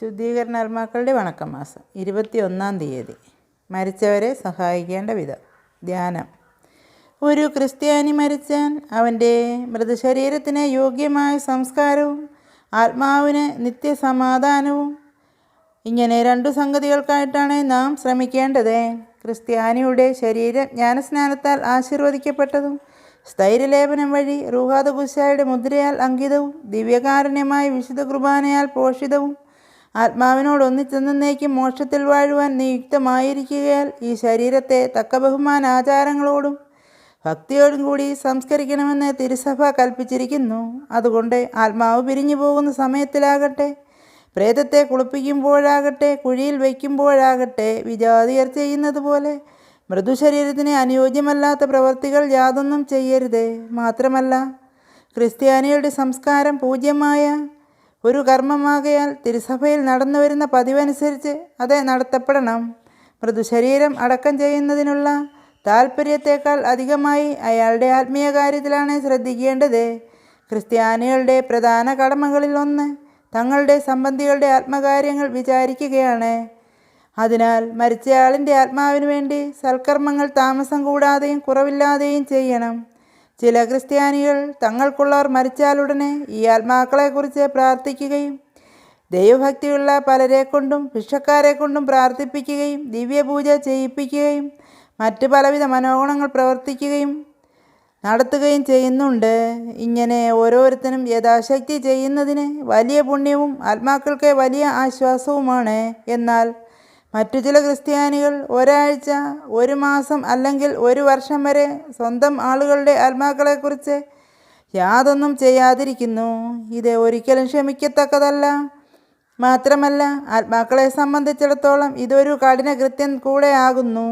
ശുദ്ധീകരണാത്മാക്കളുടെ വണക്കമാസം ഇരുപത്തി ഒന്നാം തീയതി. മരിച്ചവരെ സഹായിക്കേണ്ട വിധം. ധ്യാനം. ഒരു ക്രിസ്ത്യാനി മരിച്ചാൽ അവന്റെ മൃതശരീരത്തിന് യോഗ്യമായ സംസ്കാരവും ആത്മാവിന് നിത്യസമാധാനവും. ഇങ്ങനെ രണ്ടു സംഗതികൾക്കായിട്ടാണ് നാം ശ്രമിക്കേണ്ടത്. ക്രിസ്ത്യാനിയുടെ ശരീരം ജ്ഞാനസ്നാനത്താൽ ആശീർവദിക്കപ്പെട്ടതും സ്ഥൈര്യലേപനം വഴി റൂഹാദ കുശായുടെ മുദ്രയാൽ അങ്കിതവും ദിവ്യകാരുണ്യമായ വിശുദ്ധ കുർബാനയാൽ പോഷിതവും ആത്മാവിനോട് ഒന്നിച്ചെന്നേക്കും മോക്ഷത്തിൽ വാഴുവാൻ നിയുക്തമായിരിക്കുകയാൽ ഈ ശരീരത്തെ തക്ക ബഹുമാന ആചാരങ്ങളോടും ഭക്തിയോടും കൂടി സംസ്കരിക്കണമെന്ന് തിരുസഭ കൽപ്പിച്ചിരിക്കുന്നു. അതുകൊണ്ട് ആത്മാവ് പിരിഞ്ഞു പോകുന്ന സമയത്തിലാകട്ടെ പ്രേതത്തെ കുളിപ്പിക്കുമ്പോഴാകട്ടെ കുഴിയിൽ വയ്ക്കുമ്പോഴാകട്ടെ വിജാതിയർ ചെയ്യുന്നത് പോലെ മൃദുശരീരത്തിന് അനുയോജ്യമല്ലാത്ത പ്രവർത്തികൾ യാതൊന്നും ചെയ്യരുത്. മാത്രമല്ല ക്രിസ്ത്യാനികളുടെ സംസ്കാരം പൂജ്യമായ ഒരു കർമ്മമാകയാൽ തിരുസഭയിൽ നടന്നു വരുന്ന പതിവനുസരിച്ച് അത് നടത്തപ്പെടണം. മൃദുശരീരം അടക്കം ചെയ്യുന്നതിനുള്ള താൽപ്പര്യത്തേക്കാൾ അധികമായി അയാളുടെ ആത്മീയ കാര്യത്തിലാണ് ശ്രദ്ധിക്കേണ്ടത്. ക്രിസ്ത്യാനികളുടെ പ്രധാന കടമകളിൽ ഒന്ന് തങ്ങളുടെ സംബന്ധികളുടെ ആത്മകാര്യങ്ങൾ വിചാരിക്കുകയാണ്. അതിനാൽ മരിച്ചയാളിന്റെ ആത്മാവിന് വേണ്ടി സൽക്കർമ്മങ്ങൾ താമസം കൂടാതെയും കുറവില്ലാതെയും ചെയ്യണം. ചില ക്രിസ്ത്യാനികൾ തങ്ങൾക്കുള്ളവർ മരിച്ചാലുടനെ ഈ ആത്മാക്കളെക്കുറിച്ച് പ്രാർത്ഥിക്കുകയും ദൈവഭക്തിയുള്ള പലരെ കൊണ്ടും ഭിക്ഷക്കാരെ കൊണ്ടും പ്രാർത്ഥിപ്പിക്കുകയും ദിവ്യപൂജ ചെയ്യിപ്പിക്കുകയും മറ്റ് പലവിധ മനോഗുണങ്ങൾ പ്രവർത്തിക്കുകയും നടത്തുകയും ചെയ്യുന്നുണ്ട്. ഇങ്ങനെ ഓരോരുത്തരും യഥാശക്തി ചെയ്യുന്നതിന് വലിയ പുണ്യവും ആത്മാക്കൾക്ക് വലിയ ആശ്വാസവുമാണ്. എന്നാൽ മറ്റു ചില ക്രിസ്ത്യാനികൾ ഒരാഴ്ച ഒരു മാസം അല്ലെങ്കിൽ ഒരു വർഷം വരെ സ്വന്തം ആളുകളുടെ ആത്മാക്കളെക്കുറിച്ച് യാതൊന്നും ചെയ്യാതിരിക്കുന്നു. ഇത് ഒരിക്കലും ക്ഷമിക്കത്തക്കതല്ല. മാത്രമല്ല ആത്മാക്കളെ സംബന്ധിച്ചിടത്തോളം ഇതൊരു കഠിന കൃത്യം കൂടെ ആകുന്നു.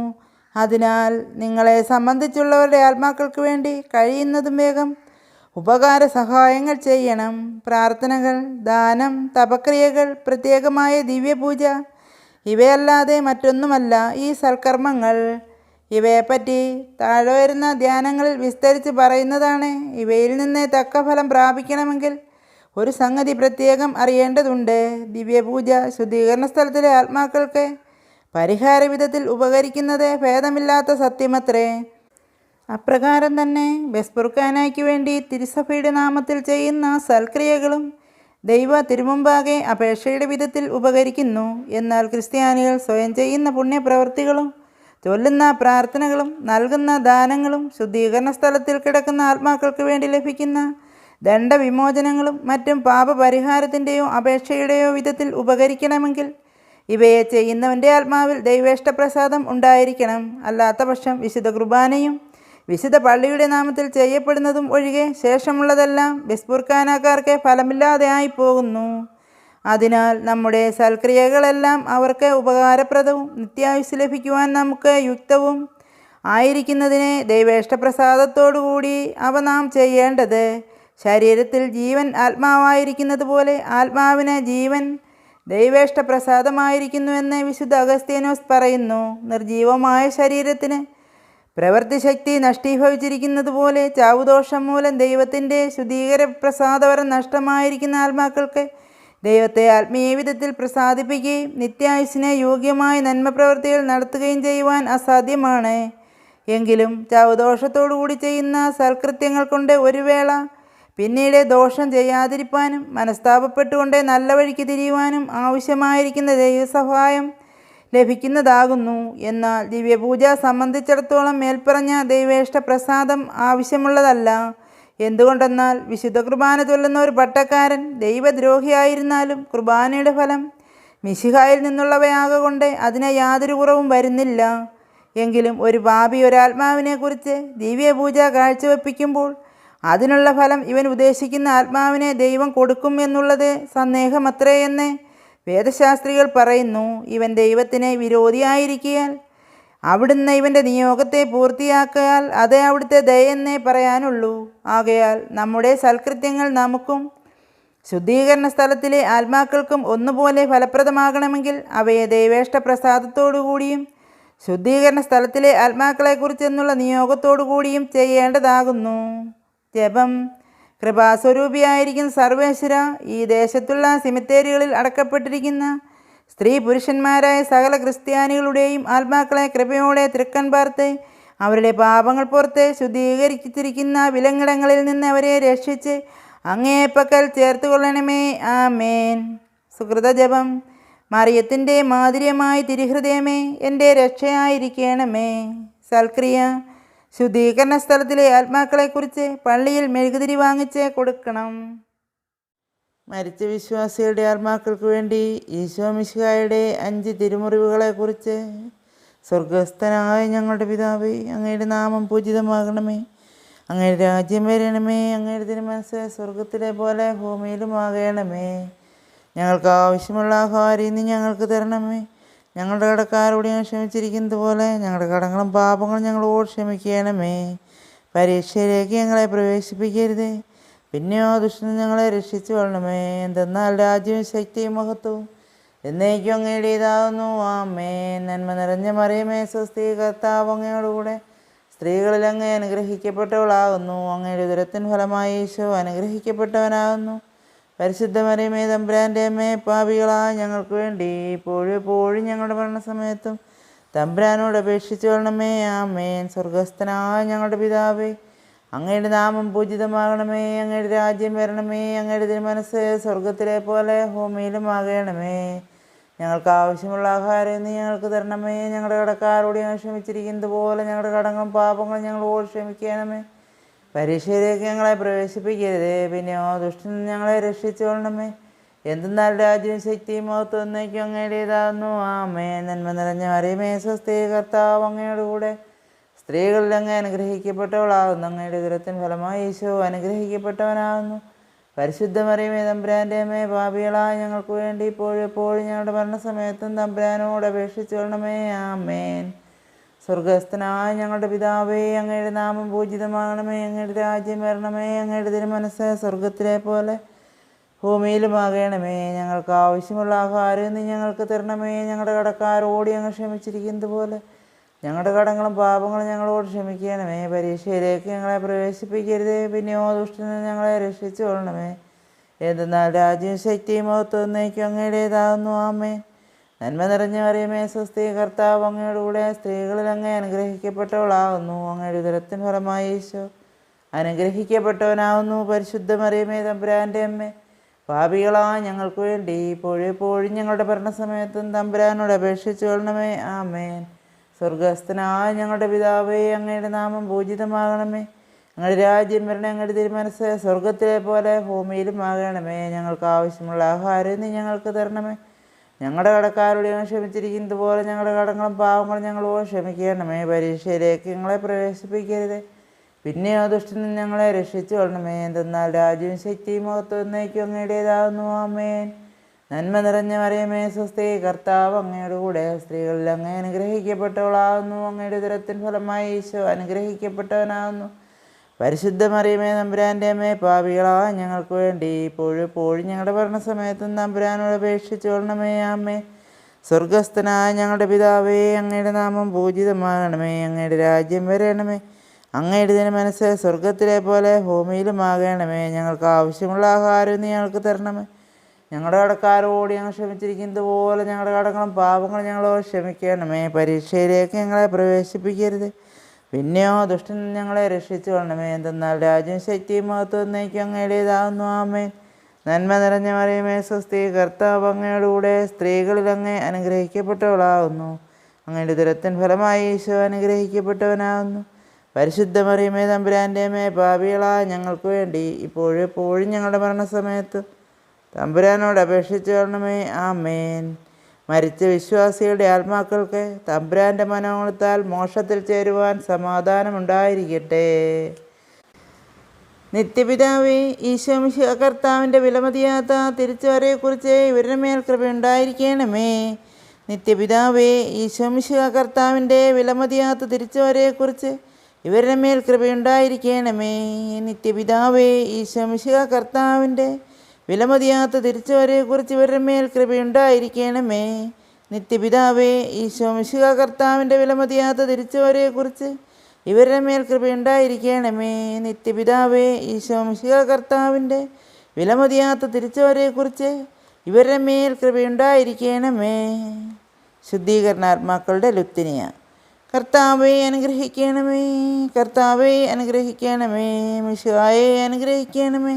അതിനാൽ നിങ്ങളെ സംബന്ധിച്ചുള്ളവരുടെ ആത്മാക്കൾക്ക് വേണ്ടി കഴിയുന്നതും വേഗം ഉപകാര സഹായങ്ങൾ ചെയ്യണം. പ്രാർത്ഥനകൾ ദാനം തപക്രിയകൾ പ്രത്യേകമായ ദിവ്യപൂജ ഇവയല്ലാതെ മറ്റൊന്നുമല്ല ഈ സൽക്കർമ്മങ്ങൾ. ഇവയെപ്പറ്റി താഴെ വരുന്ന ധ്യാനങ്ങളിൽ വിസ്തരിച്ച് പറയുന്നതാണ് ഇവയിൽ നിന്ന് തക്ക ഫലം പ്രാപിക്കണമെങ്കിൽ ഒരു സംഗതി പ്രത്യേകം അറിയേണ്ടതുണ്ട്. ദിവ്യപൂജ ശുദ്ധീകരണ സ്ഥലത്തിലെ ആത്മാക്കൾക്ക് പരിഹാര വിധത്തിൽ ഉപകരിക്കുന്നത് ഭേദമില്ലാത്ത സത്യമത്രേ. അപ്രകാരം തന്നെ ബെസ്പുർക്കാനായ്ക്ക് വേണ്ടി തിരുസഭയുടെ നാമത്തിൽ ചെയ്യുന്ന സൽക്രിയകളും ദൈവ തിരുമുമ്പാകെ അപേക്ഷയുടെ വിധത്തിൽ ഉപകരിക്കുന്നു. എന്നാൽ ക്രിസ്ത്യാനികൾ സ്വയം ചെയ്യുന്ന പുണ്യപ്രവൃത്തികളും ചൊല്ലുന്ന പ്രാർത്ഥനകളും നൽകുന്ന ദാനങ്ങളും ശുദ്ധീകരണ സ്ഥലത്തിൽ കിടക്കുന്ന ആത്മാക്കൾക്ക് വേണ്ടി ലഭിക്കുന്ന ദണ്ഡവിമോചനങ്ങളും മറ്റും പാപപരിഹാരത്തിന്റെയോ അപേക്ഷയുടെയോ വിധത്തിൽ ഉപകരിക്കണമെങ്കിൽ ഇവയെ ചെയ്യുന്നവന്റെ ആത്മാവിൽ ദൈവേഷ്ടപ്രസാദം ഉണ്ടായിരിക്കണം. അല്ലാത്ത പക്ഷം വിശുദ്ധ കുർബാനയും വിശുദ്ധ പള്ളിയുടെ നാമത്തിൽ ചെയ്യപ്പെടുന്നതും ഒഴികെ ശേഷമുള്ളതെല്ലാം ബിസ്പുർഖാനക്കാർക്ക് ഫലമില്ലാതെ ആയിപ്പോകുന്നു. അതിനാൽ നമ്മുടെ സൽക്രിയകളെല്ലാം അവർക്ക് ഉപകാരപ്രദവും നിത്യായുസ് ലഭിക്കുവാൻ നമുക്ക് യുക്തവും ആയിരിക്കുന്നതിനെ ദൈവേഷ്ടപ്രസാദത്തോടുകൂടി അവ നാം ചെയ്യേണ്ടത് ശരീരത്തിൽ ജീവൻ ആത്മാവായിരിക്കുന്നത് പോലെ ആത്മാവിന് ജീവൻ ദൈവേഷ്ടപ്രസാദമായിരിക്കുന്നുവെന്ന് വിശുദ്ധ അഗസ്തീനോസ് പറയുന്നു. നിർജീവമായ ശരീരത്തിന് പ്രവൃത്തിശക്തി നഷ്ടീഭവിച്ചിരിക്കുന്നത് പോലെ ചാവുദോഷം മൂലം ദൈവത്തിന്റെ ശുദ്ധീകര പ്രസാദവരം നഷ്ടമായിരിക്കുന്ന ആത്മാക്കൾക്ക് ദൈവത്തെ ആത്മീയവിധത്തിൽ പ്രസാദിപ്പിക്കുകയും നിത്യായുസിനെ യോഗ്യമായ നന്മപ്രവൃത്തികൾ നടത്തുകയും ചെയ്യുവാൻ അസാധ്യമാണ്. എങ്കിലും ചാവുദോഷത്തോടുകൂടി ചെയ്യുന്ന സൽകൃത്യങ്ങൾ കൊണ്ട് ഒരു വേള പിന്നീട് ദോഷം ചെയ്യാതിരിപ്പാനും മനസ്താപപ്പെട്ടുകൊണ്ട് നല്ല വഴിക്ക് തിരിയുവാനും ആവശ്യമായിരിക്കുന്ന ദൈവസഹായം ലഭിക്കുന്നതാകുന്നു. എന്നാൽ ദിവ്യപൂജ സംബന്ധിച്ചിടത്തോളം മേൽപ്പറഞ്ഞ ദൈവേഷ്ട പ്രസാദം ആവശ്യമുള്ളതല്ല. എന്തുകൊണ്ടെന്നാൽ വിശുദ്ധ കുർബാന ചൊല്ലുന്ന ഒരു പട്ടക്കാരൻ ദൈവദ്രോഹിയായിരുന്നാലും കുർബാനയുടെ ഫലം മിശിഹായിൽ നിന്നുള്ളവയാകൊണ്ട് അതിന് യാതൊരു കുറവും വരുന്നില്ല. എങ്കിലും ഒരു പാപി ഒരാത്മാവിനെക്കുറിച്ച് ദിവ്യപൂജ കാഴ്ചവെപ്പിക്കുമ്പോൾ അതിനുള്ള ഫലം ഇവൻ ഉദ്ദേശിക്കുന്ന ആത്മാവിനെ ദൈവം കൊടുക്കും എന്നുള്ളത് സന്ദേഹമത്രേ എന്ന് വേദശാസ്ത്രികൾ പറയുന്നു ഇവൻ ദൈവത്തിന് വിരോധിയായിരിക്കിയാൽ അവിടുന്ന് ഇവന്റെ നിയോഗത്തെ പൂർത്തിയാക്കിയാൽ അത് അവിടുത്തെ ദയെന്നേ പറയാനുള്ളൂ. ആകയാൽ നമ്മുടെ സൽകൃത്യങ്ങൾ നമുക്കും ശുദ്ധീകരണ സ്ഥലത്തിലെ ആത്മാക്കൾക്കും ഒന്നുപോലെ ഫലപ്രദമാകണമെങ്കിൽ അവയെ ദൈവേഷ്ട പ്രസാദത്തോടുകൂടിയും ശുദ്ധീകരണ സ്ഥലത്തിലെ ആത്മാക്കളെക്കുറിച്ചെന്നുള്ള നിയോഗത്തോടു കൂടിയും ചെയ്യേണ്ടതാകുന്നു. ജപം. കൃപാസ്വരൂപിയായിരിക്കുന്ന സർവേശ്വര ഈ ദേശത്തുള്ള സിമിത്തേരികളിൽ അടക്കപ്പെട്ടിരിക്കുന്ന സ്ത്രീ പുരുഷന്മാരായ സകല ക്രിസ്ത്യാനികളുടെയും ആത്മാക്കളെ കൃപയോടെ തൃക്കൺ പാർത്ത് അവരുടെ പാപങ്ങൾ പുറത്ത് ശുദ്ധീകരിച്ചിരിക്കുന്ന വിലങ്ങിടങ്ങളിൽ നിന്ന് അവരെ രക്ഷിച്ച് അങ്ങേപ്പക്കൽ ചേർത്ത് കൊള്ളണമേ ആ ആമേൻ. സുഹൃതജപം. മറിയത്തിന്റെ മാതിരിയമായി തിരുഹൃദയമേ എന്റെ രക്ഷയായിരിക്കണമേ. സൽക്രിയ. ശുദ്ധീകരണ സ്ഥലത്തിലെ ആത്മാക്കളെക്കുറിച്ച് പള്ളിയിൽ മെഴുകുതിരി വാങ്ങിച്ച് കൊടുക്കണം. മരിച്ച വിശ്വാസികളുടെ ആത്മാക്കൾക്ക് വേണ്ടി ഈശോ അഞ്ച് തിരുമുറിവുകളെക്കുറിച്ച് സ്വർഗസ്ഥനായ ഞങ്ങളുടെ പിതാവ് അങ്ങയുടെ നാമം പൂജിതമാകണമേ. അങ്ങയുടെ രാജ്യം വരണമേ. അങ്ങയുടെ തിരുമനസ് സ്വർഗത്തിലെ പോലെ ഭൂമിയിലും ആകണമേ ഞങ്ങൾക്ക് ആവശ്യമുള്ള ആഹാരം ഇന്ന് ഞങ്ങൾക്ക് തരണമേ. ഞങ്ങളുടെ കടക്കാരോട് ഞാൻ ക്ഷമിച്ചിരിക്കുന്നത് പോലെ ഞങ്ങളുടെ കടങ്ങളും പാപങ്ങളും ഞങ്ങളോട് ക്ഷമിക്കണമേ. പരീക്ഷയിലേക്ക് ഞങ്ങളെ പ്രവേശിപ്പിക്കരുതേ. പിന്നെയോ ദുഷ്ടന് ഞങ്ങളെ രക്ഷിച്ചു കൊള്ളണമേ. എന്തെന്നാൽ രാജ്യവും ശക്തിയും മഹത്വവും എന്നേക്കും അങ്ങയുടേതാകുന്നു ആമേ നന്മ നിറഞ്ഞ മറിയമേ സ്വസ്തി കർത്താവ് അങ്ങയോടുകൂടെ സ്ത്രീകളിൽ അങ്ങ് അനുഗ്രഹിക്കപ്പെട്ടവളാകുന്നു. അങ്ങയുടെ ദുരത്തിൻ ഫലമായി ഈശോ അനുഗ്രഹിക്കപ്പെട്ടവനാകുന്നു. പരിശുദ്ധ മറിയമേ തമ്പുരാന്റെ അമ്മേ പാപികളാ ഞങ്ങൾക്ക് വേണ്ടി ഇപ്പോഴും എപ്പോഴും ഞങ്ങളുടെ മരണസമയത്തും തമ്പുരാനോട് അപേക്ഷിച്ചു കൊള്ളണമേ ആമേൻ. സ്വർഗസ്ഥനായ ഞങ്ങളുടെ പിതാവേ അങ്ങയുടെ നാമം പൂജിതമാകണമേ അങ്ങയുടെ രാജ്യം വരണമേ അങ്ങയുടെ തിരുമനസ് സ്വർഗത്തിലെ പോലെ ഭൂമിയിലും ആകണമേ ഞങ്ങൾക്ക് ആവശ്യമുള്ള ആഹാരം ഇന്ന് ഞങ്ങൾക്ക് തരണമേ ഞങ്ങളുടെ കടക്കാരോട് ഞങ്ങൾ ക്ഷമിച്ചിരിക്കുന്നത് പോലെ ഞങ്ങളുടെ കടങ്ങളും പാപങ്ങളും ഞങ്ങളോട് ക്ഷമിക്കണമേ. പരീക്ഷയിലേക്ക് ഞങ്ങളെ പ്രവേശിപ്പിക്കരുത്. പിന്നെ ഓ ദുഷ്ടൻ ഞങ്ങളെ രക്ഷിച്ചുകൊള്ളണമേ എന്തെന്നാൽ രാജ്യവും ശക്തിയും മഹത്വം എന്നേക്കും അങ്ങയുടേതാകുന്നു ആമേ നന്മ നിറഞ്ഞ അറിയമേ സ്വസ്ഥേ കർത്താവ് അങ്ങയുടെ കൂടെ. സ്ത്രീകളിൽ അങ്ങ് അനുഗ്രഹിക്കപ്പെട്ടവളാകുന്നു. അങ്ങയുടെ ദുരത്തിന് ഫലമായി ഈശോ അനുഗ്രഹിക്കപ്പെട്ടവനാകുന്നു. പരിശുദ്ധ മറിയമേ തമ്പുരാന്റെ അമ്മേ പാപികളായ ഞങ്ങൾക്ക് വേണ്ടി ഇപ്പോഴും എപ്പോഴും ഞങ്ങളുടെ മരണസമയത്തും തമ്പുരാനോട് അപേക്ഷിച്ചു കൊള്ളണമേ ആമേൻ. സ്വർഗസ്ഥനായ ഞങ്ങളുടെ പിതാവേ അങ്ങയുടെ നാമം പൂജിതമാകണമേ അങ്ങയുടെ രാജ്യം വരണമേ അങ്ങയുടെ തിരുമനസ് സ്വർഗത്തിലെ പോലെ ഭൂമിയിലുമാകണമേ. ഞങ്ങൾക്ക് ആവശ്യമുള്ള ആഹാരം ഇന്ന് ഞങ്ങൾക്ക് തരണമേ. ഞങ്ങളുടെ കടക്കാരോട് ഞങ്ങൾ ക്ഷമിച്ചിരിക്കുന്നത് പോലെ ഞങ്ങളുടെ കടങ്ങളും പാപങ്ങളും ഞങ്ങളോട് ക്ഷമിക്കണമേ. പരീക്ഷയിലേക്ക് ഞങ്ങളെ പ്രവേശിപ്പിക്കരുതേ. പിന്നെയോ ദുഷ്ടനെ ഞങ്ങളെ രക്ഷിച്ചു കൊള്ളണമേ എന്തെന്നാൽ രാജ്യവും ശക്തിയും മഹത്വം എന്നേക്കും അങ്ങയുടേതാകുന്നു ആമേ നന്മ നിറഞ്ഞ അറിയമേ സ്വസ്തി കർത്താവ് അങ്ങയുടെ കൂടെ സ്ത്രീകളിൽ അങ്ങേ അനുഗ്രഹിക്കപ്പെട്ടവളാകുന്നു അങ്ങയുടെ ഉദരത്തിൻ ഫലമായി ഈശോ അനുഗ്രഹിക്കപ്പെട്ടവനാവുന്നു. പരിശുദ്ധ മറിയമേ തമ്പുരാന്റെ അമ്മ പാപികളാ ഞങ്ങൾക്ക് വേണ്ടി ഇപ്പോഴും എപ്പോഴും ഞങ്ങളുടെ ഭരണസമയത്തും തമ്പുരാനോട് അപേക്ഷിച്ചു കൊള്ളണമേ. ആമേൻ. സ്വർഗസ്ഥനായ ഞങ്ങളുടെ പിതാവേ അങ്ങയുടെ നാമം പൂജിതമാകണമേ. ഞങ്ങളുടെ രാജ്യം വരണേ അങ്ങയുടെ തിരുമനസ് സ്വർഗത്തിലെ പോലെ ഭൂമിയിലും ആകണമേ. ഞങ്ങൾക്ക് ആവശ്യമുള്ള ആഹാരം നീ ഞങ്ങൾക്ക് തരണമേ. ഞങ്ങളുടെ കടക്കാരോട് ഞങ്ങൾ ക്ഷമിച്ചിരിക്കുന്നത്. പോലെ ഞങ്ങളുടെ കടങ്ങളും പാവങ്ങളും ഞങ്ങളോട് ക്ഷമിക്കണമേ. പരീക്ഷയിലേക്ക് ഞങ്ങളെ പ്രവേശിപ്പിക്കരുത്. പിന്നെയോ നിന്ന് ഞങ്ങളെ രക്ഷിച്ചു കൊള്ളണമേ. എന്തെന്നാൽ രാജ്യവും ശക്തിയും മഹത്വം എന്നേക്കും അങ്ങയുടേതാകുന്നു ആമേൻ. നന്മ നിറഞ്ഞ മറിയമേ സ്വസ്തി. കർത്താവ് അങ്ങയുടെ കൂടെ സ്ത്രീകളിൽ അങ്ങനെ അനുഗ്രഹിക്കപ്പെട്ടവളാകുന്നു അങ്ങയുടെ ദുരത്തിൻ ഫലമായി ഈശോ അനുഗ്രഹിക്കപ്പെട്ടവനാകുന്നു പരിശുദ്ധ മറിയമേ തമ്പുരാന്റെ അമ്മേ പാപികളാ ഞങ്ങൾക്ക് വേണ്ടി ഇപ്പോഴും ഇപ്പോഴും ഞങ്ങളുടെ ഭരണസമയത്തും തമ്പുരാനോട് അപേക്ഷിച്ചു കൊള്ളണമേ അമ്മേ. സ്വർഗസ്ഥനായ ഞങ്ങളുടെ പിതാവേ അങ്ങയുടെ നാമം പൂജിതമാകണമേ അങ്ങയുടെ രാജ്യം വരണമേ. അങ്ങയുടെ ഇതിന് മനസ്സ് സ്വർഗത്തിലെ പോലെ ഭൂമിയിലും ആകണമേ ഞങ്ങൾക്ക് ആവശ്യമുള്ള ആഹാരം നീ ഞങ്ങൾക്ക് തരണമേ. ഞങ്ങളുടെ കടക്കാരോട് ഞങ്ങൾ ക്ഷമിച്ചിരിക്കുന്നത് പോലെ ഞങ്ങളുടെ കടങ്ങളും പാപങ്ങളും ഞങ്ങളോട് ക്ഷമിക്കണമേ. പരീക്ഷയിലേക്ക് ഞങ്ങളെ പ്രവേശിപ്പിക്കരുത്. പിന്നെയോ ദുഷ്ടൻ ഞങ്ങളെ രക്ഷിച്ചു കൊള്ളണമേ. എന്തെന്നാൽ രാജ്യം ശക്തി മഹത്വം എന്നേക്കും ആമേ നന്മ നിറഞ്ഞ മറിയമേ സ്വസ്തി. കർത്താവ് സ്ത്രീകളിലങ്ങേ സ്ത്രീകളിൽ അങ്ങേ അനുഗ്രഹിക്കപ്പെട്ടവളാകുന്നു അങ്ങയുടെ ദുരത്തിൻ ഫലമായി ഈശോ അനുഗ്രഹിക്കപ്പെട്ടവനാകുന്നു പരിശുദ്ധ മറിയമേ തമ്പുരാന്റെ മേ പാപികളാ ഞങ്ങൾക്ക് വേണ്ടി ഇപ്പോഴും എപ്പോഴും ഞങ്ങളുടെ മരണസമയത്ത് തമ്പുരാനോട് അപേക്ഷിച്ചു കൊള്ളണമേ. ആമേൻ. മരിച്ച വിശ്വാസികളുടെ ആത്മാക്കൾക്ക് തമ്പുരാന്റെ മനോഗുണത്താൽ മോക്ഷത്തിൽ ചേരുവാൻ സമാധാനമുണ്ടായിരിക്കട്ടെ. നിത്യപിതാവേ ഈശോമിശ കർത്താവിന്റെ വിലമതിയാത്ത തിരിച്ചുവരെക്കുറിച്ച് ഇവരുടെ മേൽ കൃപയുണ്ടായിരിക്കണമേ നിത്യപിതാവേ ഈശോമിശ കർത്താവിന്റെ വിലമതിയാത്ത തിരിച്ചുവരെക്കുറിച്ച് ഇവരുടെ മേൽ കൃപയുണ്ടായിരിക്കണമേ. നിത്യപിതാവേ ഈശോമിശ കർത്താവിന്റെ വിലമതിയാത്ത തിരിച്ചുവരെക്കുറിച്ച് ഇവരുടെ മേൽ കൃപയുണ്ടായിരിക്കണമേ. നിത്യപിതാവേ ഈശോ മിശിക കർത്താവിന്റെ വിലമതിയാത്ത തിരിച്ചുവരെക്കുറിച്ച് ഇവരുടെ മേൽ കൃപയുണ്ടായിരിക്കണമേ. നിത്യപിതാവേ ഈശോ മിശിക കർത്താവിന്റെ വിലമതിയാത്ത തിരിച്ചവരെക്കുറിച്ച് ഇവരുടെ മേൽ കൃപയുണ്ടായിരിക്കണമേ. ശുദ്ധീകരണാത്മാക്കളുടെ ലുത്തിനിയ കർത്താവെ അനുഗ്രഹിക്കണമേ കർത്താവെ അനുഗ്രഹിക്കണമേ മിശിഹായെ അനുഗ്രഹിക്കണമേ.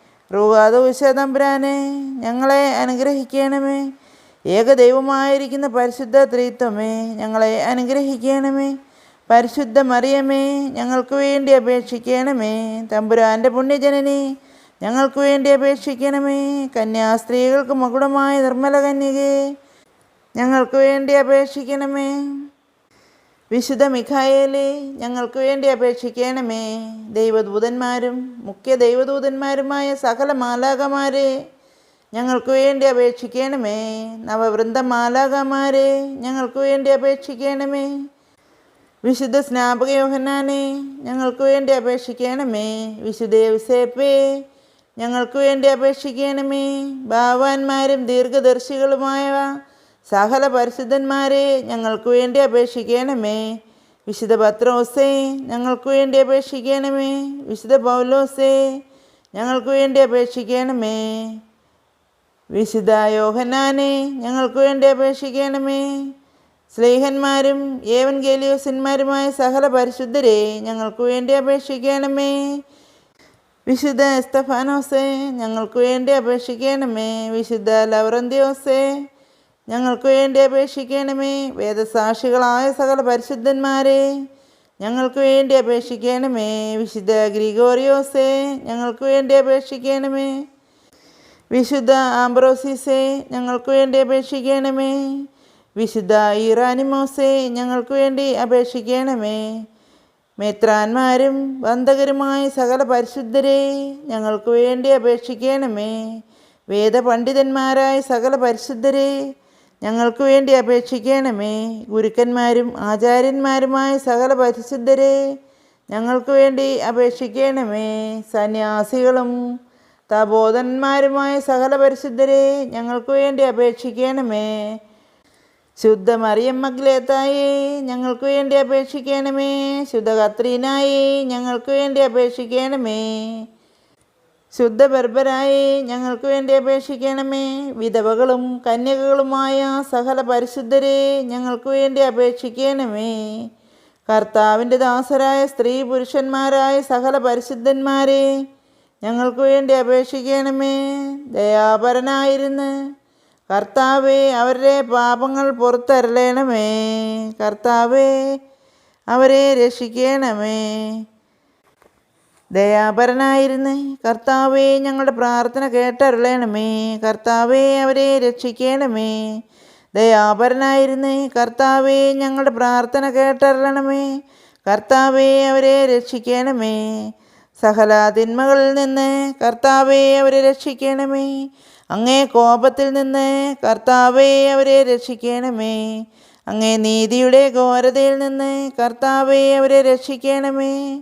റൂഹാദോശ തമ്പുരാനെ ഞങ്ങളെ അനുഗ്രഹിക്കണമേ. ഏകദൈവമായിരിക്കുന്ന പരിശുദ്ധ ത്രിത്വമേ ഞങ്ങളെ അനുഗ്രഹിക്കണമേ. പരിശുദ്ധ മറിയമേ ഞങ്ങൾക്ക് വേണ്ടി അപേക്ഷിക്കണമേ. തമ്പുരാന്റെ പുണ്യജനനെ ഞങ്ങൾക്ക് വേണ്ടി അപേക്ഷിക്കണമേ. കന്യാസ്ത്രീകൾക്ക് മകുടമായ നിർമ്മല കന്യകേ ഞങ്ങൾക്ക് വേണ്ടി അപേക്ഷിക്കണമേ. വിശുദ്ധ മിഖായേലേ ഞങ്ങൾക്ക് വേണ്ടി അപേക്ഷിക്കണമേ. ദൈവദൂതന്മാരും മുഖ്യ ദൈവദൂതന്മാരുമായ സകല മാലാകമാരെ ഞങ്ങൾക്ക് വേണ്ടി അപേക്ഷിക്കണമേ. നവവൃന്ദ മാലാകമാരെ ഞങ്ങൾക്ക് വേണ്ടി അപേക്ഷിക്കണമേ. വിശുദ്ധ സ്നാപക യോഹന്നാനെ ഞങ്ങൾക്ക് വേണ്ടി അപേക്ഷിക്കണമേ. വിശുദ്ധ യൗസേപ്പേ ഞങ്ങൾക്ക് വേണ്ടി അപേക്ഷിക്കണമേ. ഭാവാന്മാരും ദീർഘദർശികളുമായ സകല പരിശുദ്ധന്മാരെ ഞങ്ങൾക്ക് വേണ്ടി അപേക്ഷിക്കണമേ. വിശുദ്ധ പത്രോസേ ഞങ്ങൾക്ക് വേണ്ടി അപേക്ഷിക്കണമേ. വിശുദ്ധ പൗലോസേ ഞങ്ങൾക്ക് വേണ്ടി അപേക്ഷിക്കണമേ. വിശുദ്ധ യോഹനാനെ ഞങ്ങൾക്ക് വേണ്ടി അപേക്ഷിക്കണമേ. സ്നേഹന്മാരും ഏവൻ ഗേലിയോസന്മാരുമായ സകല പരിശുദ്ധരെ ഞങ്ങൾക്ക് വേണ്ടി അപേക്ഷിക്കണമേ. വിശുദ്ധ എസ്തഫാനോസേ ഞങ്ങൾക്ക് വേണ്ടി അപേക്ഷിക്കണമേ. വിശുദ്ധ ലവറന്തിയോസേ ഞങ്ങൾക്ക് വേണ്ടി അപേക്ഷിക്കണമേ. വേദസാക്ഷികളായ സകല പരിശുദ്ധന്മാരെ ഞങ്ങൾക്ക് വേണ്ടി അപേക്ഷിക്കണമേ. വിശുദ്ധ ഗ്രിഗോറിയോസേ ഞങ്ങൾക്ക് വേണ്ടി അപേക്ഷിക്കണമേ. വിശുദ്ധ ആംബ്രോസിസേ ഞങ്ങൾക്ക് വേണ്ടി അപേക്ഷിക്കണമേ. വിശുദ്ധ ഇറാനിമോസേ ഞങ്ങൾക്ക് വേണ്ടി അപേക്ഷിക്കണമേ. മേത്രാന്മാരും വന്ദകരുമായ സകല പരിശുദ്ധരെ ഞങ്ങൾക്ക് വേണ്ടി അപേക്ഷിക്കണമേ. വേദപണ്ഡിതന്മാരായ സകല പരിശുദ്ധരെ ഞങ്ങൾക്ക് വേണ്ടി അപേക്ഷിക്കണമേ. ഗുരുക്കന്മാരും ആചാര്യന്മാരുമായ സകല പരിശുദ്ധരെ ഞങ്ങൾക്ക് വേണ്ടി അപേക്ഷിക്കണമേ. സന്യാസികളും തബോധന്മാരുമായ സകല പരിശുദ്ധരെ ഞങ്ങൾക്ക് വേണ്ടി അപേക്ഷിക്കണമേ. ശുദ്ധ മറിയം മഗ്ലേത്തായി ഞങ്ങൾക്ക് വേണ്ടി അപേക്ഷിക്കണമേ. ശുദ്ധ കത്രീനായി ഞങ്ങൾക്ക് വേണ്ടി അപേക്ഷിക്കണമേ. ശുദ്ധ ബർബരായി ഞങ്ങൾക്ക് വേണ്ടി അപേക്ഷിക്കണമേ. വിധവകളും കന്യകകളുമായ സകല പരിശുദ്ധരെ ഞങ്ങൾക്ക് വേണ്ടി അപേക്ഷിക്കണമേ. കർത്താവിന്റെ ദാസരായ സ്ത്രീ പുരുഷന്മാരായ സകല പരിശുദ്ധന്മാരെ ഞങ്ങൾക്ക് വേണ്ടി അപേക്ഷിക്കണമേ. ദയാപരനായിരുന്ന് കർത്താവെ അവരുടെ പാപങ്ങൾ പുറത്തരളണമേ. കർത്താവെ അവരെ രക്ഷിക്കണമേ. ദയാപരനായിരുന്ന്. കർത്താവേ ഞങ്ങളുടെ പ്രാർത്ഥന കേട്ടരുളയണമേ കർത്താവേ അവരെ രക്ഷിക്കണമേ. ദയാപരനായിരുന്ന്. കർത്താവേ ഞങ്ങളുടെ പ്രാർത്ഥന കേട്ടരുളണമേ. കർത്താവേ അവരെ രക്ഷിക്കണമേ. സകല തിന്മകളിൽ നിന്ന് കർത്താവേ അവരെ രക്ഷിക്കണമേ. അങ്ങേ കോപത്തിൽ നിന്ന് കർത്താവേ അവരെ രക്ഷിക്കണമേ. അങ്ങേ നീതിയുടെ ഘോരതയിൽ നിന്ന് കർത്താവേ അവരെ രക്ഷിക്കണമേ.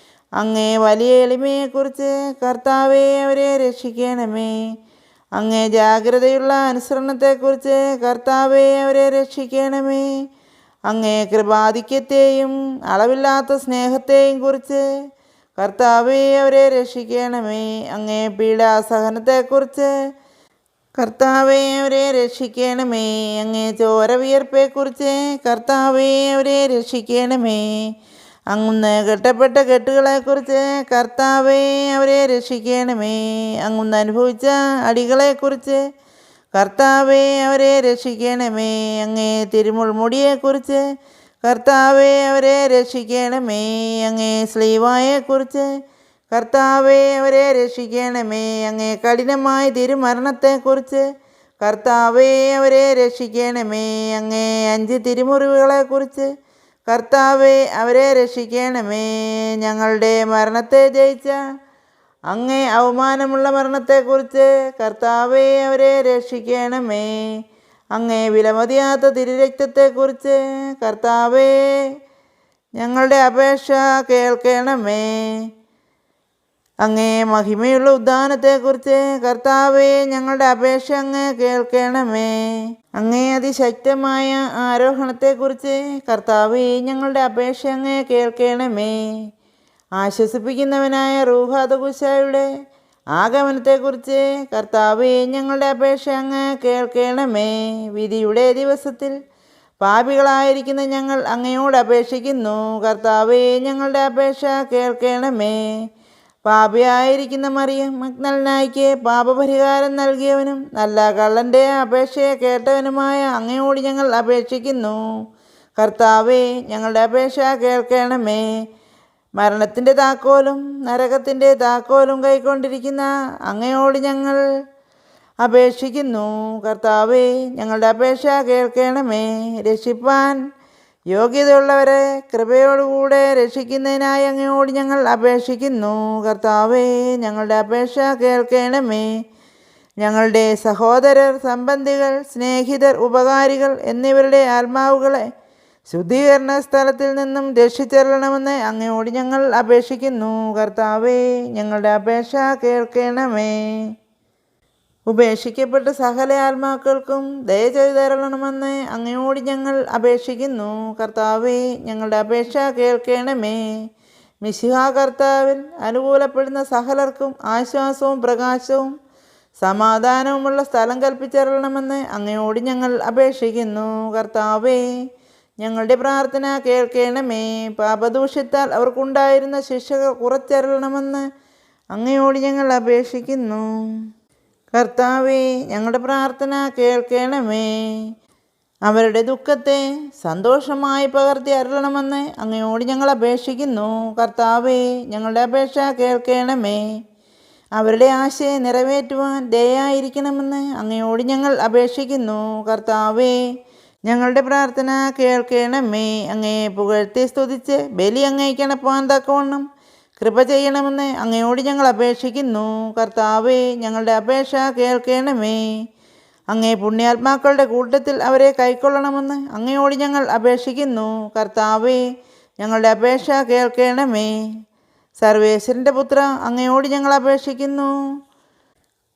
അങ്ങേ വലിയ എളിമയെക്കുറിച്ച് കർത്താവെ അവരെ രക്ഷിക്കണമേ. അങ്ങേ ജാഗ്രതയുള്ള അനുസരണത്തെക്കുറിച്ച് കർത്താവെ അവരെ രക്ഷിക്കണമേ. അങ്ങേ കൃപാധിക്യത്തെയും അളവില്ലാത്ത സ്നേഹത്തെയും കുറിച്ച് കർത്താവെ അവരെ രക്ഷിക്കണമേ. അങ്ങേ പീഡാസഹനത്തെക്കുറിച്ച് കർത്താവെ അവരെ രക്ഷിക്കണമേ. അങ്ങേ ചോരവിയർപ്പെക്കുറിച്ച് കർത്താവെ അവരെ രക്ഷിക്കണമേ. അങ്ങുന്ന് കെട്ടപ്പെട്ട കെട്ടുകളെക്കുറിച്ച് കർത്താവേ അവരെ രക്ഷിക്കണമേ. അങ്ങുന്ന് അനുഭവിച്ച അടികളെക്കുറിച്ച് കർത്താവേ അവരെ രക്ഷിക്കണമേ. അങ്ങേ തിരുമുൾമുടിയെക്കുറിച്ച് കർത്താവെ അവരെ രക്ഷിക്കണമേ. അങ്ങേ സ്ലീവായെക്കുറിച്ച് കർത്താവെ അവരെ രക്ഷിക്കണമേ. അങ്ങേ കഠിനമായ തിരുമരണത്തെക്കുറിച്ച് കർത്താവെ അവരെ രക്ഷിക്കണമേ. അങ്ങേ അഞ്ച് തിരുമുറിവുകളെക്കുറിച്ച് കർത്താവെ അവരെ രക്ഷിക്കണമേ. ഞങ്ങളുടെ മരണത്തെ ജയിച്ച അങ്ങേ അവമാനമുള്ള മരണത്തെക്കുറിച്ച് കർത്താവെ അവരെ രക്ഷിക്കണമേ. അങ്ങേ വിലമതിയാത്ത തിരുരക്തത്തെക്കുറിച്ച് കർത്താവേ ഞങ്ങളുടെ അപേക്ഷ കേൾക്കണമേ. അങ്ങേ മഹിമയുള്ള ഉദ്ധാനത്തെക്കുറിച്ച് കർത്താവെ ഞങ്ങളുടെ അപേക്ഷ അങ്ങ് കേൾക്കണമേ. അങ്ങേ അതിശക്തമായ ആരോഹണത്തെക്കുറിച്ച് കർത്താവെ ഞങ്ങളുടെ അപേക്ഷ അങ്ങ് കേൾക്കണമേ. ആശ്വസിപ്പിക്കുന്നവനായ റൂഹാദകുശായുടെ ആഗമനത്തെക്കുറിച്ച് കർത്താവെ ഞങ്ങളുടെ അപേക്ഷ അങ്ങ് കേൾക്കണമേ. വിധിയുടെ ദിവസത്തിൽ പാപികളായിരിക്കുന്ന ഞങ്ങൾ അങ്ങയോട് അപേക്ഷിക്കുന്നു. കർത്താവെ ഞങ്ങളുടെ അപേക്ഷ കേൾക്കണമേ. പാപിയായിരിക്കുന്ന മറിയം മഗ്നലനായിക്ക് പാപപരിഹാരം നൽകിയവനും നല്ല കള്ളന്റെ അപേക്ഷയെ കേട്ടവനുമായ അങ്ങയോട് ഞങ്ങൾ അപേക്ഷിക്കുന്നു. കർത്താവേ ഞങ്ങളുടെ അപേക്ഷ കേൾക്കണമേ. മരണത്തിന്റെ താക്കോലും നരകത്തിന്റെ താക്കോലും കൈക്കൊണ്ടിരിക്കുന്ന അങ്ങയോട് ഞങ്ങൾ അപേക്ഷിക്കുന്നു. കർത്താവേ ഞങ്ങളുടെ അപേക്ഷ കേൾക്കണമേ. രക്ഷിപ്പാൻ യോഗ്യതയുള്ളവരെ കൃപയോടുകൂടെ രക്ഷിക്കുന്നതിനായി അങ്ങയോട് ഞങ്ങൾ അപേക്ഷിക്കുന്നു. കർത്താവേ ഞങ്ങളുടെ അപേക്ഷ കേൾക്കണമേ. ഞങ്ങളുടെ സഹോദരർ സംബന്ധികൾ സ്നേഹിതർ ഉപകാരികൾ എന്നിവരുടെ ആത്മാവുകളെ ശുദ്ധീകരണ സ്ഥലത്തിൽ നിന്നും രക്ഷിച്ചെല്ലണമെന്ന് അങ്ങയോട് ഞങ്ങൾ അപേക്ഷിക്കുന്നു. കർത്താവേ ഞങ്ങളുടെ അപേക്ഷ കേൾക്കണമേ. ഉപേക്ഷിക്കപ്പെട്ട സകല ആത്മാക്കൾക്കും ദയ ചെയ്തു തരണമെന്ന് അങ്ങയോട് ഞങ്ങൾ അപേക്ഷിക്കുന്നു. കർത്താവേ ഞങ്ങളുടെ അപേക്ഷ കേൾക്കണമേ. മിശിഹാ കർത്താവിൽ അനുകൂലപ്പെടുന്ന സകലർക്കും ആശ്വാസവും പ്രകാശവും സമാധാനവുമുള്ള സ്ഥലം കൽപ്പിച്ചരണമെന്ന് അങ്ങയോട് ഞങ്ങൾ അപേക്ഷിക്കുന്നു. കർത്താവേ ഞങ്ങളുടെ പ്രാർത്ഥന കേൾക്കണമേ. പാപദൂഷ്യത്താൽ അവർക്കുണ്ടായിരുന്ന ശിക്ഷകൾ കുറച്ചരളണമെന്ന് അങ്ങയോട് ഞങ്ങൾ അപേക്ഷിക്കുന്നു. കർത്താവേ ഞങ്ങളുടെ പ്രാർത്ഥന കേൾക്കണമേ. അവരുടെ ദുഃഖത്തെ സന്തോഷമായി പകർത്തി അരുളണമെന്ന് അങ്ങയോട് ഞങ്ങൾ അപേക്ഷിക്കുന്നു. കർത്താവേ ഞങ്ങളുടെ അപേക്ഷ കേൾക്കണമേ. അവരുടെ ആശയെ നിറവേറ്റുവാൻ ദയായിരിക്കണമെന്ന് അങ്ങയോട് ഞങ്ങൾ അപേക്ഷിക്കുന്നു. കർത്താവേ ഞങ്ങളുടെ പ്രാർത്ഥന കേൾക്കണമേ. അങ്ങയെ പുകഴ്ത്തി സ്തുതിച്ച് ബലി അങ്ങേക്കണപ്പാൻ തക്കവണ്ണം കൃപ ചെയ്യണമെന്ന് അങ്ങയോട് ഞങ്ങൾ അപേക്ഷിക്കുന്നു. കർത്താവേ ഞങ്ങളുടെ അപേക്ഷ കേൾക്കണമേ. അങ്ങേ പുണ്യാത്മാക്കളുടെ കൂട്ടത്തിൽ അവരെ കൈക്കൊള്ളണമെന്ന് അങ്ങയോട് ഞങ്ങൾ അപേക്ഷിക്കുന്നു. കർത്താവേ ഞങ്ങളുടെ അപേക്ഷ കേൾക്കണമേ. സർവേശ്വരന്റെ പുത്ര അങ്ങയോട് ഞങ്ങൾ അപേക്ഷിക്കുന്നു.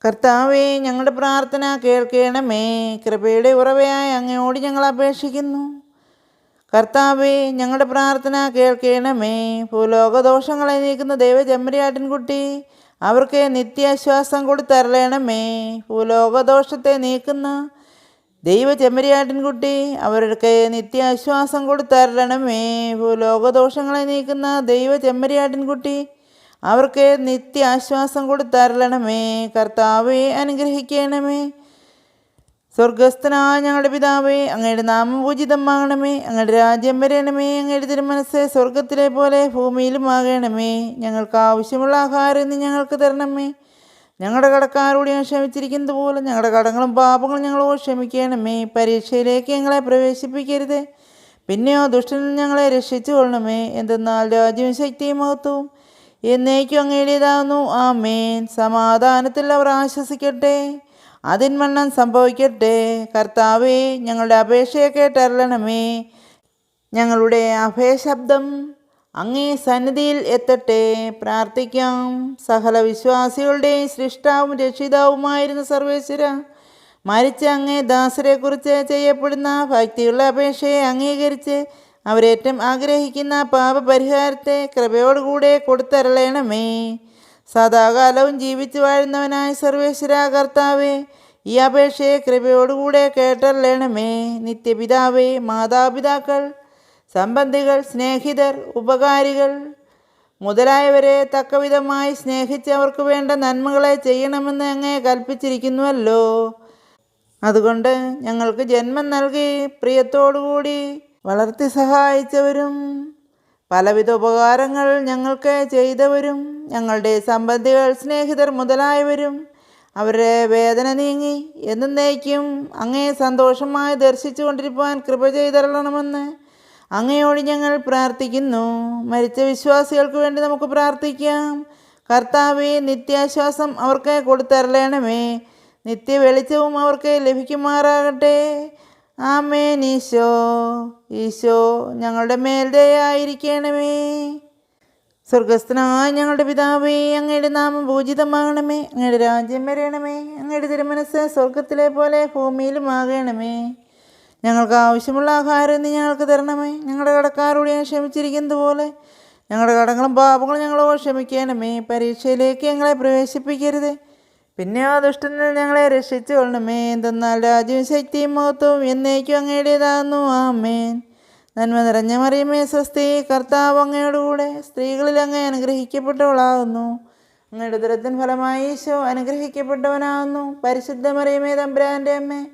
കർത്താവേ ഞങ്ങളുടെ പ്രാർത്ഥന കേൾക്കണമേ. കൃപയുടെ ഉറവയായി അങ്ങയോട് ഞങ്ങൾ അപേക്ഷിക്കുന്നു. കർത്താവേ ഞങ്ങളുടെ പ്രാർത്ഥന കേൾക്കണമേ. ഭൂലോകദോഷങ്ങളെ നീക്കുന്ന ദൈവചമ്മരിയാട്ടിൻകുട്ടി അവർക്ക് നിത്യാശ്വാസം കൂടി കൊടുത്തരളണമേ. ഭൂലോകദോഷത്തെ നീക്കുന്ന ദൈവ ചെമ്മരിയാട്ടിൻകുട്ടി അവർക്ക് നിത്യാശ്വാസം കൊടുത്തരളണമേ. ഭൂലോകദോഷങ്ങളെ നീക്കുന്ന ദൈവ ചെമ്മരിയാട്ടിൻകുട്ടി അവർക്ക് നിത്യാശ്വാസം കൂടി കൊടുത്തരളണമേ. കർത്താവെ അനുഗ്രഹിക്കണമേ. സ്വർഗസ്ഥനായ ഞങ്ങളുടെ പിതാവേ അങ്ങയുടെ നാമം പൂജിതമാകണമേ അങ്ങയുടെ രാജ്യം വരണമേ അങ്ങയുടെ തിരുമനസ് സ്വർഗത്തിലെ പോലെ ഭൂമിയിലും ആകണമേ. ഞങ്ങൾക്ക് ആവശ്യമുള്ള ആഹാരം ഇന്ന് ഞങ്ങൾക്ക് തരണമേ. ഞങ്ങളുടെ കടക്കാരോട് ഞാൻ ക്ഷമിച്ചിരിക്കുന്നത് പോലെ ഞങ്ങളുടെ കടങ്ങളും പാപങ്ങളും ഞങ്ങളോട് ക്ഷമിക്കണമേ. പരീക്ഷയിലേക്ക് ഞങ്ങളെ പ്രവേശിപ്പിക്കരുത്. പിന്നെയോ ദുഷ്ടനിൽ ഞങ്ങളെ രക്ഷിച്ചു കൊള്ളണമേ എന്തെന്നാൽ രാജ്യവും ശക്തിയും മഹത്വവും എന്നേക്കും അങ്ങയുടേതാകുന്നു ആ മേൻ സമാധാനത്തിൽ അവർ ആശ്വസിക്കട്ടെ. അതിൻവണ്ണം സംഭവിക്കട്ടെ. കർത്താവേ ഞങ്ങളുടെ അപേക്ഷയെ കേട്ടരളണമേ ഞങ്ങളുടെ അഭയശബ്ദം അങ്ങേ സന്നിധിയിൽ എത്തട്ടെ. പ്രാർത്ഥിക്കാം. സകല വിശ്വാസികളുടെയും സൃഷ്ടാവും രക്ഷിതാവുമായിരുന്ന സർവേശ്വര മരിച്ച അങ്ങേ ദാസരെക്കുറിച്ച് ചെയ്യപ്പെടുന്ന ഭക്തിയുള്ള അപേക്ഷയെ അംഗീകരിച്ച് അവരേറ്റം ആഗ്രഹിക്കുന്ന പാപപരിഹാരത്തെ കൃപയോടുകൂടെ കൊടുത്തരളയണമേ സദാകാലവും ജീവിച്ചു വാഴുന്നവനായ സർവേശ്വര കർത്താവേ ഈ അപേക്ഷയെ കൃപയോടുകൂടെ കേട്ടല്ലേണമേ നിത്യപിതാവേ മാതാപിതാക്കൾ സംബന്ധികൾ സ്നേഹിതർ ഉപകാരികൾ മുതലായവരെ തക്കവിധമായി സ്നേഹിച്ച് അവർക്ക് വേണ്ട നന്മകളെ ചെയ്യണമെന്ന് അങ്ങേ കൽപ്പിച്ചിരിക്കുന്നുവല്ലോ. അതുകൊണ്ട് ഞങ്ങൾക്ക് ജന്മം നൽകി പ്രിയത്തോടുകൂടി വളർത്തി സഹായിച്ചവരും പലവിധ ഉപകാരങ്ങൾ ഞങ്ങൾക്ക് ചെയ്തവരും ഞങ്ങളുടെ സംബന്ധികൾ സ്നേഹിതർ മുതലായവരും അവരുടെ വേദന നീങ്ങി എന്നേക്കും അങ്ങേ സന്തോഷമായി ദർശിച്ചു കൊണ്ടിരിക്കുവാൻ കൃപ ചെയ്തരണമെന്ന് അങ്ങയോട് ഞങ്ങൾ പ്രാർത്ഥിക്കുന്നു. മരിച്ച വിശ്വാസികൾക്ക് വേണ്ടി നമുക്ക് പ്രാർത്ഥിക്കാം. കർത്താവെ നിത്യാശ്വാസം അവർക്ക് കൊടുത്തരളയണമേ നിത്യ വെളിച്ചവും അവർക്ക് ലഭിക്കുമാറാകട്ടെ. ആമേൻ ഈശോ ഈശോ ഞങ്ങളുടെ മേൽദയായിരിക്കണമേ സ്വർഗസ്ഥനായ ഞങ്ങളുടെ പിതാവേ അങ്ങയുടെ നാമം പൂജിതമാകണമേ. അങ്ങയുടെ രാജ്യം വരണമേ. അങ്ങയുടെ തിരുമനസ് സ്വർഗത്തിലെ പോലെ ഭൂമിയിലും ആകണമേ. ഞങ്ങൾക്ക് ആവശ്യമുള്ള ആഹാരം നീ ഞങ്ങൾക്ക് തരണമേ. ഞങ്ങളുടെ കടക്കാരോട് ഞാൻ ക്ഷമിച്ചിരിക്കുന്നത് പോലെ ഞങ്ങളുടെ കടങ്ങളും പാപങ്ങളും ഞങ്ങളോട് ക്ഷമിക്കണമേ. പരീക്ഷയിലേക്ക് ഞങ്ങളെ പ്രവേശിപ്പിക്കരുത്. പിന്നെ ആ ദുഷ്ടനിൽ ഞങ്ങളെ രക്ഷിച്ചു കൊള്ളണമേ എന്തെന്നാൽ രാജ്യവും ശക്തിയും മഹത്വവും എന്നേക്കും അങ്ങയുടേതാകുന്നു. ആമേൻ. നന്മ നിറഞ്ഞ മറിയമേ സ്വസ്തി. കർത്താവ് അങ്ങയോടുകൂടെ സ്ത്രീകളിൽ അങ്ങ് അനുഗ്രഹിക്കപ്പെട്ടവളാകുന്നു. അങ്ങയുടെ ദുരത്തിൻ ഫലമായി ഈശോ അനുഗ്രഹിക്കപ്പെട്ടവനാകുന്നു. പരിശുദ്ധ മറിയമേ തമ്പുരാന്റെ അമ്മേ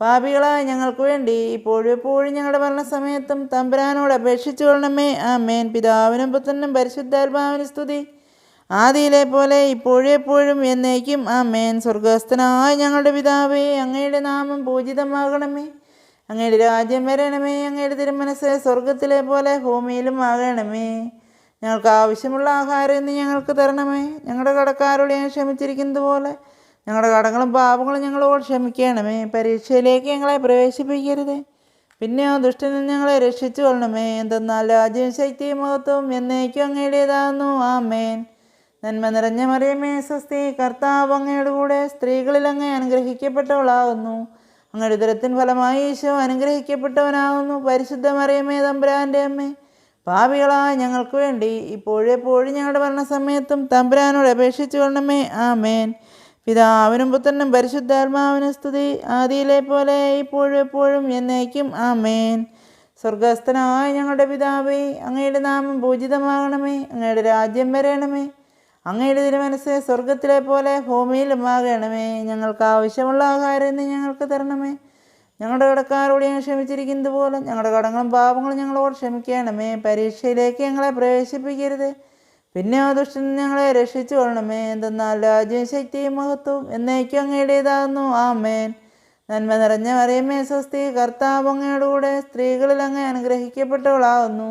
പാപികളായ ഞങ്ങൾക്ക് വേണ്ടി ഇപ്പോഴും എപ്പോഴും ഞങ്ങളുടെ മരണസമയത്തും തമ്പുരാനോട് അപേക്ഷിച്ചു കൊള്ളണമേ ആമേൻ. പിതാവിനും പുത്രനും പരിശുദ്ധാത്മാവിനും സ്തുതി. ആദിയിലെ പോലെ ഇപ്പോഴെപ്പോഴും എന്നേക്കും ആ മേൻ സ്വർഗസ്ഥനായ ഞങ്ങളുടെ പിതാവേ അങ്ങയുടെ നാമം പൂജിതമാകണമേ. അങ്ങയുടെ രാജ്യം വരണമേ അങ്ങയുടെ തിരുമനസ് സ്വർഗത്തിലെ പോലെ ഭൂമിയിലും ആകണമേ. ഞങ്ങൾക്ക് ആവശ്യമുള്ള ആഹാരം ഇന്ന് ഞങ്ങൾക്ക് തരണമേ. ഞങ്ങളുടെ കടക്കാരോട് ഞാൻ ക്ഷമിച്ചിരിക്കുന്നത് പോലെ ഞങ്ങളുടെ കടങ്ങളും പാപങ്ങളും ഞങ്ങളോട് ക്ഷമിക്കണമേ. പരീക്ഷയിലേക്ക് ഞങ്ങളെ പ്രവേശിപ്പിക്കരുത്. പിന്നെ ആ ദുഷ്ടനിൽ ഞങ്ങളെ രക്ഷിച്ചു കൊള്ളണമേ എന്തെന്നാൽ രാജ്യവും ശക്തിയും മഹത്വവും എന്നേക്കും അങ്ങയുടേതാകുന്നു. ആമേൻ. നന്മ നിറഞ്ഞ മറിയമേ സ്വസ്തി. കർത്താവ് അങ്ങയുടെ കൂടെ സ്ത്രീകളിൽ അങ്ങ് അനുഗ്രഹിക്കപ്പെട്ടവളാകുന്നു. അങ്ങയുടെ ഉദരത്തിൻ ഫലമായി ഈശോ അനുഗ്രഹിക്കപ്പെട്ടവനാകുന്നു. പരിശുദ്ധ മറിയമേ തമ്പുരാന്റെ അമ്മേ. പാപികളായ ഞങ്ങൾക്ക് വേണ്ടി ഇപ്പോഴെപ്പോഴും ഞങ്ങളുടെ മരണസമയത്തും തമ്പുരാനോട് അപേക്ഷിച്ചു കൊള്ളണമേ. ആമേൻ. പിതാവിനും പുത്രനും പരിശുദ്ധാത്മാവിനും സ്തുതി. ആദിയിലെ പോലെ ഇപ്പോഴും എപ്പോഴും എന്നേക്കും ആമേൻ. സ്വർഗസ്ഥനായ ഞങ്ങളുടെ പിതാവേ അങ്ങയുടെ നാമം പൂജിതമാകണമേ. അങ്ങയുടെ രാജ്യം വരണമേ. അങ്ങയുടെ തിരുമനസ് സ്വർഗത്തിലെ പോലെ ഭൂമിയിലും ആകണമേ ഞങ്ങൾക്ക് ആവശ്യമുള്ള ആഹാരം ഞങ്ങൾക്ക് തരണമേ. ഞങ്ങളുടെ കടക്കാരോട് ഞങ്ങൾ ക്ഷമിച്ചിരിക്കുന്നത് പോലെ ഞങ്ങളുടെ കടങ്ങളും പാപങ്ങളും ഞങ്ങളോട് ക്ഷമിക്കണമേ. പരീക്ഷയിലേക്ക് ഞങ്ങളെ പ്രവേശിപ്പിക്കരുത്. പിന്നെ ആ ദുഷ്ടൻ ഞങ്ങളെ രക്ഷിച്ചു കൊള്ളണമേ എന്തെന്നാൽ രാജ്യവും ശക്തിയും മഹത്വം എന്നേക്കും അങ്ങയുടേതാകുന്നു. ആമേൻ. നന്മ നിറഞ്ഞ മറിയമ്മേ സ്വസ്തി കർത്താവ് അങ്ങയുടെ കൂടെ സ്ത്രീകളിൽ അങ്ങ് അനുഗ്രഹിക്കപ്പെട്ടവളാകുന്നു.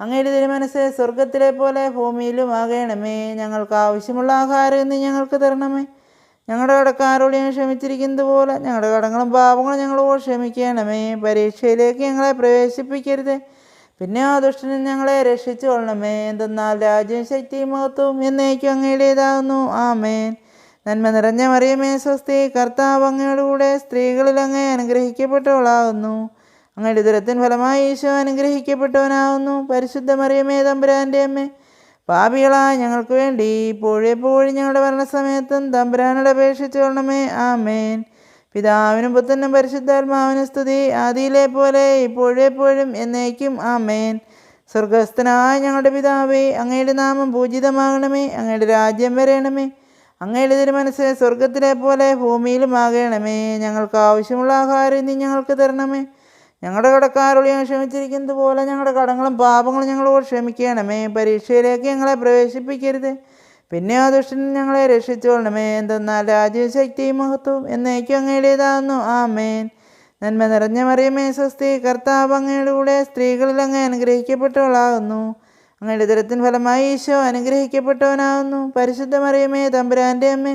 അങ്ങയുടെ തിരുമനസ് സ്വർഗത്തിലെ പോലെ ഭൂമിയിലും ആകണമേ. ഞങ്ങൾക്ക് ആവശ്യമുള്ള ആഹാരം ഇന്ന് ഞങ്ങൾക്ക് തരണമേ. ഞങ്ങളുടെ കടക്കാരോട് ഞങ്ങൾ ക്ഷമിച്ചിരിക്കുന്നത് പോലെ ഞങ്ങളുടെ കടങ്ങളും പാപങ്ങളും ഞങ്ങളോട് ക്ഷമിക്കണമേ. പരീക്ഷയിലേക്ക് ഞങ്ങളെ പ്രവേശിപ്പിക്കരുത്. പിന്നെ ആ ദുഷ്ടനും ഞങ്ങളെ രക്ഷിച്ചു കൊള്ളണമേ എന്തെന്നാൽ രാജ്യം ശക്തിയും മഹത്വവും എന്നേക്കും അങ്ങയുടേതാകുന്നു. ആമേൻ. നന്മ നിറഞ്ഞ മറിയമേ സ്വസ്തി. കർത്താവ് അങ്ങയുടെ കൂടെ സ്ത്രീകളിൽ അങ്ങേ അനുഗ്രഹിക്കപ്പെട്ടവളാകുന്നു. അങ്ങയുടെ ദുരത്തിൻ ഫലമായി ഈശോ അനുഗ്രഹിക്കപ്പെട്ടവനാവുന്നു. പരിശുദ്ധ മറിയമേ തമ്പുരാന്റെ അമ്മേ. പാപികളായ ഞങ്ങൾക്ക് വേണ്ടി ഇപ്പോഴെപ്പോഴും ഞങ്ങളുടെ മരണസമയത്തും തമ്പുരാനോട് അപേക്ഷിച്ചു കൊള്ളണമേ. ആമേൻ. പിതാവിനും പുത്രനും പരിശുദ്ധാത്മാവിനും സ്തുതി. ആദിയിലെ പോലെ ഇപ്പോഴെപ്പോഴും എന്നേക്കും. ആമേൻ. സ്വർഗസ്ഥനായ ഞങ്ങളുടെ പിതാവേ അങ്ങയുടെ നാമം പൂജിതമാകണമേ. അങ്ങയുടെ രാജ്യം വരയണമേ അങ്ങയുടെ തിരുമനസ് സ്വർഗത്തിലെ പോലെ ഭൂമിയിലും ആകണമേ ഞങ്ങൾക്ക് ആവശ്യമുള്ള ആഹാരം ഇനി ഞങ്ങൾക്ക് തരണമേ. ഞങ്ങളുടെ കടക്കാരോട് ഞങ്ങൾ ക്ഷമിച്ചിരിക്കുന്നത് പോലെ ഞങ്ങളുടെ കടങ്ങളും പാപങ്ങളും ഞങ്ങളോട് ക്ഷമിക്കണമേ. പരീക്ഷയിലേക്ക് ഞങ്ങളെ പ്രവേശിപ്പിക്കരുത്. പിന്നെ ആ ദുഷ്ടൻ ഞങ്ങളെ രക്ഷിച്ചോളണമേ. എന്തെന്നാൽ രാജ്യവും ശക്തിയും മഹത്വവും എന്നേക്കും അങ്ങയുടേതാകുന്നു മേൻ നന്മ നിറഞ്ഞ മറിയമേ സ്വസ്തി. കർത്താവ് അങ്ങയുടെ കൂടെ സ്ത്രീകളിൽ അങ്ങ് അനുഗ്രഹിക്കപ്പെട്ടവളാകുന്നു. അങ്ങയുടെ ദുരത്തിൻ ഫലമായി ഈശോ അനുഗ്രഹിക്കപ്പെട്ടവനാകുന്നു. പരിശുദ്ധ മറിയമേ തമ്പുരാന്റെ അമ്മേ